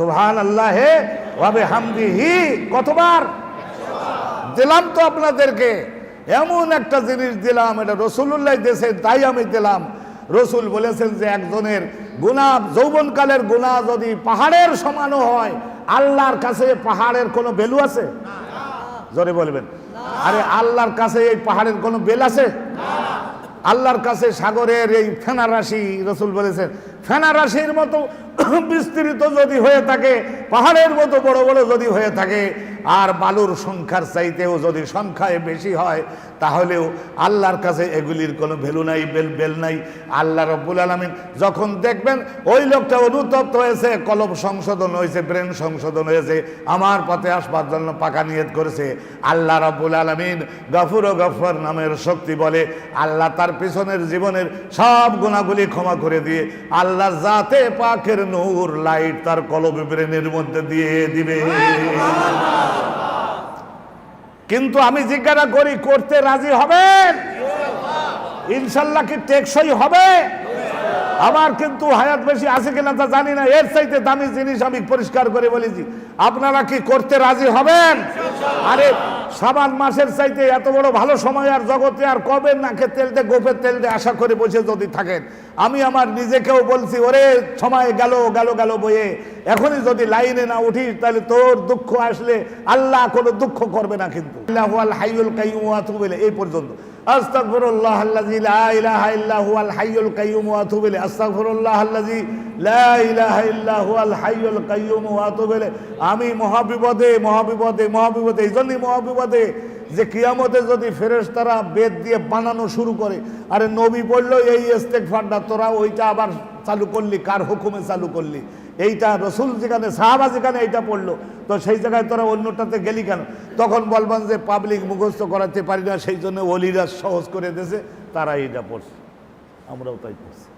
সুবহান আল্লাহ ওয়াবে হামদি হি কতবার? দিলাম তো আপনাদেরকে, এমন একটা জিনিস দিলাম, এটা রসুল্লাহ দেশে তাই আমি দিলাম। রসুল বলেছেন যে একজনের গুণা, যৌবনকালের গুণা যদি পাহাড়ের সমানও হয়, আল্লাহর কাছে পাহাড়ের কোনো ভ্যালু আছে? জোরে বলবেন। আরে আল্লাহর কাছে এই পাহাড়ের কোনো বেল আছে? আল্লাহর কাছে সাগরের এই ফেনা রাশি, রসুল বলেছেন ফেনা রাশির মতো বিস্তৃত যদি হয়ে থাকে, পাহাড়ের মতো বড় বড় যদি হয়ে থাকে, আর বালুর সংখ্যার চাইতেও যদি সংখ্যায় বেশি হয়, তাহলেও আল্লাহর কাছে এগুলির কোনো ভ্যালু নাই, বেল বেল নাই। আল্লাহ রব্বুল আলমিন যখন দেখবেন ওই লোকটা অনুতপ্ত হয়েছে কলম সংশোধন হয়েছে, ব্রেন সংশোধন হয়েছে, আমার পথে আসবার জন্য পাকা নিয়ত করেছে, আল্লাহ রব্বুল আলমিন গফুর ও গফর নামের শক্তি বলে আল্লাহ তার পিছনের জীবনের সব গুণাগুলি ক্ষমা করে দিয়ে আল্লাহ জাতে পাকের নূর লাইট তার কলম ব্রেনের মধ্যে দিয়ে দিবে। কিন্তু আমি জিজ্ঞাসা করি, করতে রাজি হবেন ইনশাল্লাহ কি টেকসই হবে? আমার কিন্তু হায়াত বেশি আছে কিনা তা জানি না। এর চাইতে দামি জিনিস আমি পরিষ্কার করে বলেছি। আপনারা কি করতে রাজি হবেন? আরে সাবান মাসের চাইতে এত বড় ভালো সময় আর জগতে আর কবে নাকে তেল দে গোপের তেল দে আশা করে বসে যদি থাকেন। আমি আমার নিজেকেও বলছি ওরে সময় গেল গেল গেল বইয়ে। এখনই যদি লাইনে না উঠিস তাহলে তোর দুঃখ আসলে আল্লাহ কোনো দুঃখ করবে না কিন্তু। আল্লাহ হাইউল ইলাইহি, এই পর্যন্ত। আস্তাগফিরুল্লাহ الله الذي لا ইল্লা হুয়াল هو الحي القيوم আতুবু ইলাইহি। আস্তাগফিরুল্লাহ الله الذي لا ইল্লা হুয়াল هو الحي القيوم আতুবু ইলাইহি। আমি মহাবিপদে মহাবিপদে মহাবিপদে, এই জন্যই মহাবিপদে যে কিয়ামতে যদি ফেরেশতারা বেদ দিয়ে বানানো শুরু করে, আরে নবী পড়ল এই ইস্তেগফারটা তোরা ওইটা আবার চালু করলি, কার হুকুমে চালু করলি? এইটা রসুল যেখানে, সাহাবা যেখানে এইটা পড়ল, তো সেই জায়গায় তোরা অন্যটাতে গেলি কেন? তখন বলবেন যে, পাবলিক মুখস্থ করাতে পারি না, সেই জন্য অলিরা সহজ করে দিয়েছে, তারা এইটা পড়ছে। আমরাও তাই পড়ছি।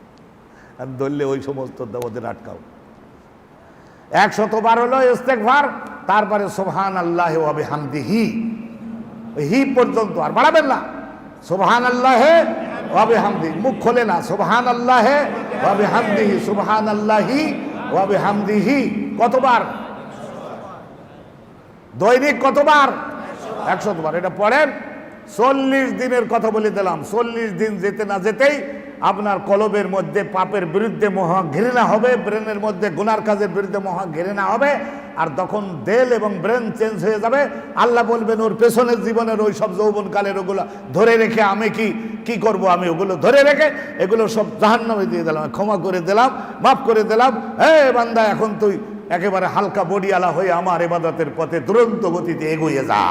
আর ধরলে ওই সমস্ত দেবদের আটকাও। একশত বার হলো ইস্তেকভার তারপরে সোহান আল্লাহ হামদিহি হি পর্যন্ত আর বাড়াবেন না। সুবহান আল্লাহে ওয়াবে হামদি মুখ খোলে না। সুবহান আল্লাহে ওয়াবে হামদিহি সুবহান আল্লাহি ওয়াবে হামদিহি কতবার? দৈনিক কতবার? একশতবার। এটা পড়েন। চল্লিশ দিনের কথা বলে দিলাম। চল্লিশ দিন যেতে না যেতেই আপনার কলবের মধ্যে পাপের বিরুদ্ধে মহা ঘৃণা হবে, ব্রেনের মধ্যে গুনার কাজের বিরুদ্ধে মহা ঘৃণা হবে, আর তখন দেল এবং ব্রেন চেঞ্জ হয়ে যাবে। আল্লাহ বলবেন, ওর পেছনের জীবনের ওই সব যৌবনকালের ওগুলো ধরে রেখে আমি কি কি করব আমি ওগুলো ধরে রেখে, এগুলো সব জাহান্নামে দিয়ে দিলাম, ক্ষমা করে দিলাম, মাফ করে দিলাম। হে বান্দা, এখন তুই একেবারে হালকা বডিয়ালা হয়ে আমার এবাদতের পথে দুরন্ত গতিতে এগিয়ে যা।